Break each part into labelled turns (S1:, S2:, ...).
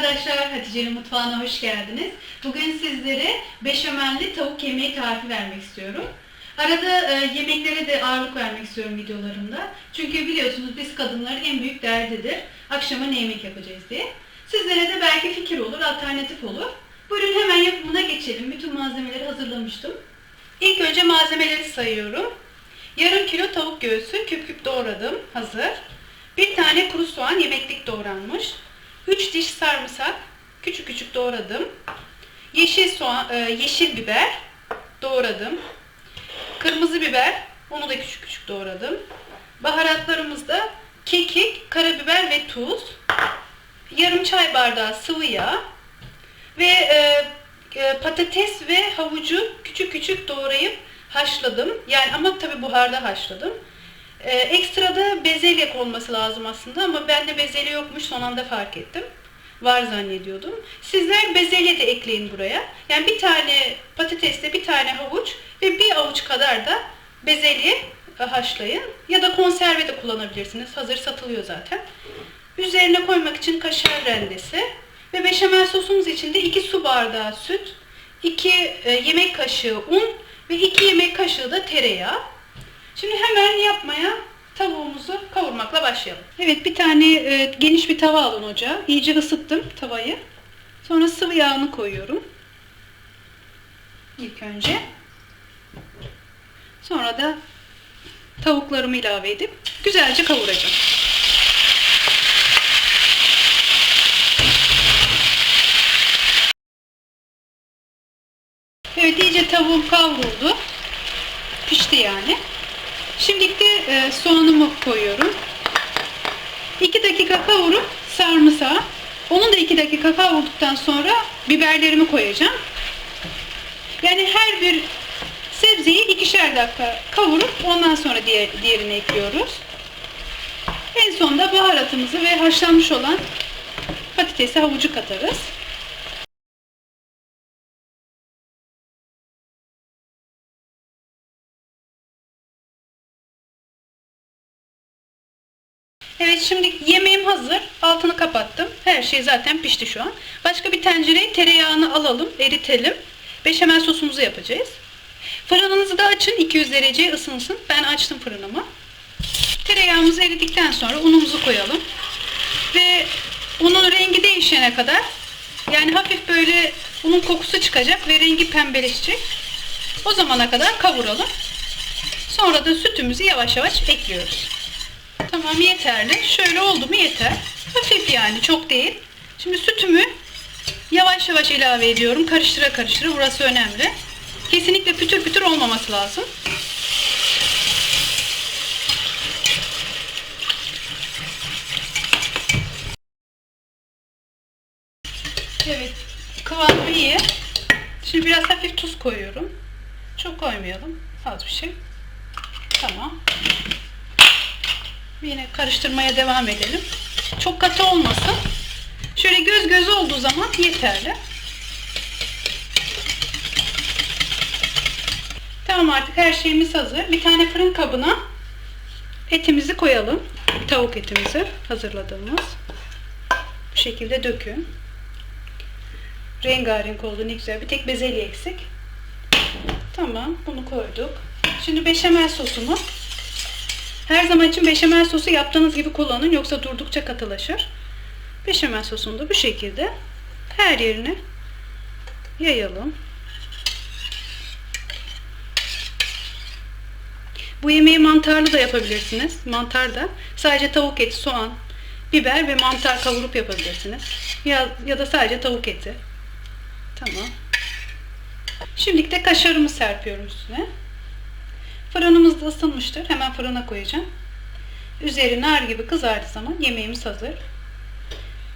S1: arkadaşlar, Hatice'nin mutfağına hoş geldiniz. Bugün sizlere beşamelli tavuk yemeği tarifi vermek istiyorum. Arada e, yemeklere de ağırlık vermek istiyorum videolarımda. Çünkü biliyorsunuz biz kadınların en büyük derdidir. Akşama ne yemek yapacağız diye. Sizlere de belki fikir olur, alternatif olur. Buyurun hemen yapımına geçelim. Bütün malzemeleri hazırlamıştım. İlk önce malzemeleri sayıyorum. Yarım kilo tavuk göğsü küp küp doğradım. Hazır. Bir tane kuru soğan yemeklik doğranmış. 3 diş sarımsak küçük küçük doğradım. Yeşil soğan, e, yeşil biber doğradım. Kırmızı biber, onu da küçük küçük doğradım. Baharatlarımızda kekik, karabiber ve tuz. Yarım çay bardağı sıvı yağ ve e, e, patates ve havucu küçük küçük doğrayıp haşladım. Yani ama tabi buharda haşladım. Ee, ekstra da bezelye olması lazım aslında ama bende bezelye yokmuş son anda fark ettim. Var zannediyordum. Sizler bezelye de ekleyin buraya. Yani bir tane patatesle bir tane havuç ve bir avuç kadar da bezelye e, haşlayın. Ya da konserve de kullanabilirsiniz. Hazır satılıyor zaten. Üzerine koymak için kaşar rendesi ve beşamel sosumuz için de 2 su bardağı süt, 2 yemek kaşığı un ve 2 yemek kaşığı da tereyağı. Şimdi hemen yapmaya tavuğumuzu kavurmakla başlayalım. Evet bir tane e, geniş bir tava alın ocağa. İyice ısıttım tavayı. Sonra sıvı yağını koyuyorum. İlk önce. Sonra da tavuklarımı ilave edip güzelce kavuracağım. Evet iyice tavuğum kavruldu. Pişti yani. Şimdi de e, soğanımı koyuyorum. 2 dakika kavurup sarımsağı. Onun da 2 dakika kavrulduktan sonra biberlerimi koyacağım. Yani her bir sebzeyi ikişer dakika kavurup ondan sonra diğer, diğerini ekliyoruz. En sonunda baharatımızı ve haşlanmış olan patatesi havucu katarız. Evet şimdi yemeğim hazır. Altını kapattım. Her şey zaten pişti şu an. Başka bir tencereye tereyağını alalım, eritelim. Beşamel sosumuzu yapacağız. Fırınınızı da açın. 200 dereceye ısınsın. Ben açtım fırınımı. Tereyağımız eridikten sonra unumuzu koyalım. Ve unun rengi değişene kadar yani hafif böyle unun kokusu çıkacak ve rengi pembeleşecek. O zamana kadar kavuralım. Sonra da sütümüzü yavaş yavaş ekliyoruz. Tamam yeterli. Şöyle oldu mu yeter. Hafif yani çok değil. Şimdi sütümü yavaş yavaş ilave ediyorum. Karıştıra karıştıra. Burası önemli. Kesinlikle pütür pütür olmaması lazım. Evet. Kıvamı iyi. Şimdi biraz hafif tuz koyuyorum. Çok koymayalım. Az bir şey. Tamam. Yine karıştırmaya devam edelim. Çok katı olmasın. Şöyle göz göz olduğu zaman yeterli. Tamam artık her şeyimiz hazır. Bir tane fırın kabına etimizi koyalım. Tavuk etimizi hazırladığımız. Bu şekilde dökün. Rengarenk oldu ne güzel. Bir tek bezelye eksik. Tamam bunu koyduk. Şimdi beşamel sosumu her zaman için beşamel sosu yaptığınız gibi kullanın yoksa durdukça katılaşır. Beşamel sosunu da bu şekilde her yerine yayalım. Bu yemeği mantarlı da yapabilirsiniz. Mantar da sadece tavuk eti, soğan, biber ve mantar kavurup yapabilirsiniz. Ya, ya da sadece tavuk eti. Tamam. Şimdilik de kaşarımı serpiyorum üstüne. Fırınımız da ısınmıştır. Hemen fırına koyacağım. Üzeri nar gibi kızardığı zaman yemeğimiz hazır.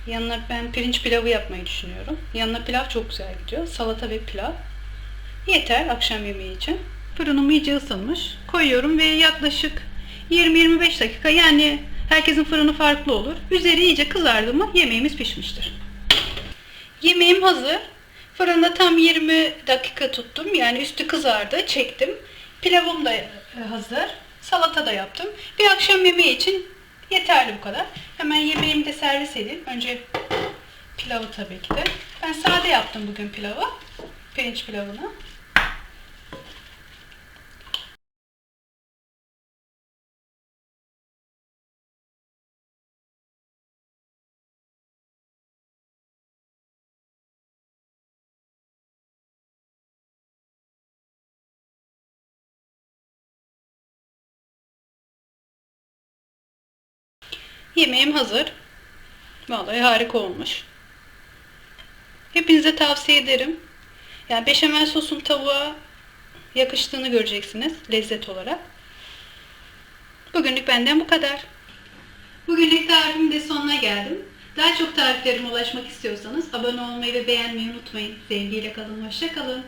S1: Yanına ben pirinç pilavı yapmayı düşünüyorum. Yanına pilav çok güzel gidiyor. Salata ve pilav. Yeter akşam yemeği için. Fırınım iyice ısınmış. Koyuyorum ve yaklaşık 20-25 dakika yani herkesin fırını farklı olur. Üzeri iyice kızardı mı yemeğimiz pişmiştir. Yemeğim hazır. Fırında tam 20 dakika tuttum. Yani üstü kızardı. Çektim. Pilavım da e, hazır. Salata da yaptım. Bir akşam yemeği için yeterli bu kadar. Hemen yemeğimi de servis edeyim. Önce Pilavı tabii ki de. Ben sade yaptım bugün pilavı. Pirinç pilavını. Yemeğim hazır. Vallahi harika olmuş. Hepinize tavsiye ederim. Yani beşamel sosun tavuğa yakıştığını göreceksiniz lezzet olarak. Bugünlük benden bu kadar. Bugünlük tarifimin de sonuna geldim. Daha çok tariflerime ulaşmak istiyorsanız abone olmayı ve beğenmeyi unutmayın. Sevgiyle kalın, hoşça kalın.